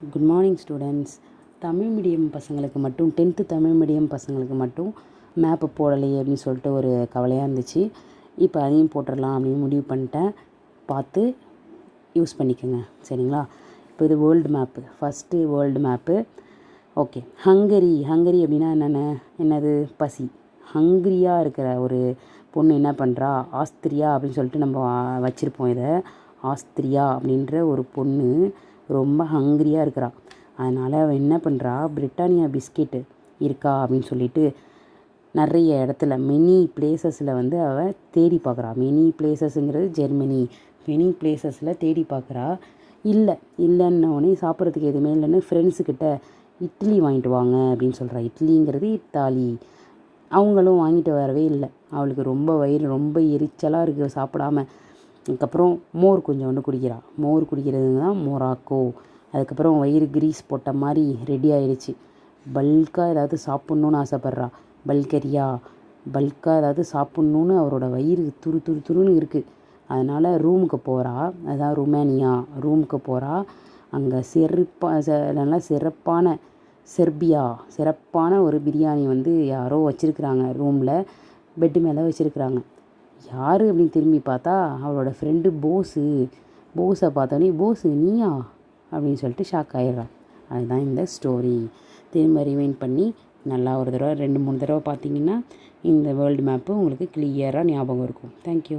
Good morning students Tamil medium பசங்களுக்கு மட்டும் tenth Tamil medium பசங்களுக்கு மட்டும் மேப்பு போடலையே அப்படின்னு சொல்லிட்டு ஒரு கவலையாக இருந்துச்சு. இப்போ அதையும் போட்டுடலாம் அப்படின்னு முடிவு பண்ணிட்டேன். பார்த்து யூஸ் பண்ணிக்கோங்க. சரிங்களா? இப்போ இது world map first world map okay Hungary Hungary அப்படின்னா என்னென்ன? என்னது? பசி. ஹங்கிரியாக இருக்கிற ஒரு பொண்ணு என்ன பண்ணுறா ஆஸ்திரியா அப்படின்னு சொல்லிட்டு நம்ம வச்சுருப்போம் இதை. ஆஸ்திரியா அப்படின்ற ஒரு பொண்ணு ரொம்ப ஹங்கிரியாக இருக்கிறா அதனால் அவள் என்ன பண்ணுறா பிரிட்டானியா பிஸ்கெட்டு இருக்கா அப்படின்னு சொல்லிட்டு நிறைய இடத்துல மெனி பிளேசஸில் வந்து அவள் தேடி பார்க்குறா. மெனி பிளேசஸ்ங்கிறது ஜெர்மனி. மெனி பிளேசஸில் தேடி பார்க்குறா. இல்லை இல்லைன்னொடனே சாப்பிட்றதுக்கு எதுவுமே இல்லைன்னு ஃப்ரெண்ட்ஸுக்கிட்ட இட்லி வாங்கிட்டு வாங்க அப்படின்னு சொல்கிறா இட்லிங்கிறது இத்தாலி. அவங்களும் வாங்கிட்டு வரவே இல்லை. அவளுக்கு ரொம்ப வயிறு ரொம்ப எரிச்சலாக இருக்குது சாப்பிடாம. அதுக்கப்புறம் மோர் கொஞ்சோண்டு குடிக்கிறா. மோர் குடிக்கிறதுங்க தான் மோராக்கோ. அதுக்கப்புறம் வயிறு கிரீஸ் போட்ட மாதிரி ரெடி ஆயிடுச்சு. பல்காக ஏதாவது சாப்பிட்ணுன்னு ஆசைப்பட்றா. பல்கரியா பல்காக ஏதாவது சாப்பிட்ணுன்னு அவரோட வயிறு துரு துரு துருன்னு இருக்குது அதனால் ரூமுக்கு போகிறா அதான் ருமேனியா. ரூமுக்கு போகிறா அங்கே சிறப்பாக நல்லா சிறப்பான செர்பியா சிறப்பான ஒரு பிரியாணி வந்து யாரோ வச்சுருக்குறாங்க ரூமில் பெட்டு மேலே வச்சுருக்குறாங்க. யார் அப்படின்னு திரும்பி பார்த்தா அவளோட ஃப்ரெண்டு போஸு. போஸை பார்த்தோன்னே போஸு நீயா? அப்படின்னு சொல்லிட்டு ஷாக் ஆயிடுறான். அதுதான் இந்த ஸ்டோரி திரும்ப ரிவைன் பண்ணி நல்லா ஒரு தடவை ரெண்டு மூணு தடவை பார்த்தீங்கன்னா இந்த வேர்ல்டு மேப்பு உங்களுக்கு கிளியராக ஞாபகம் இருக்கும். தேங்க்யூ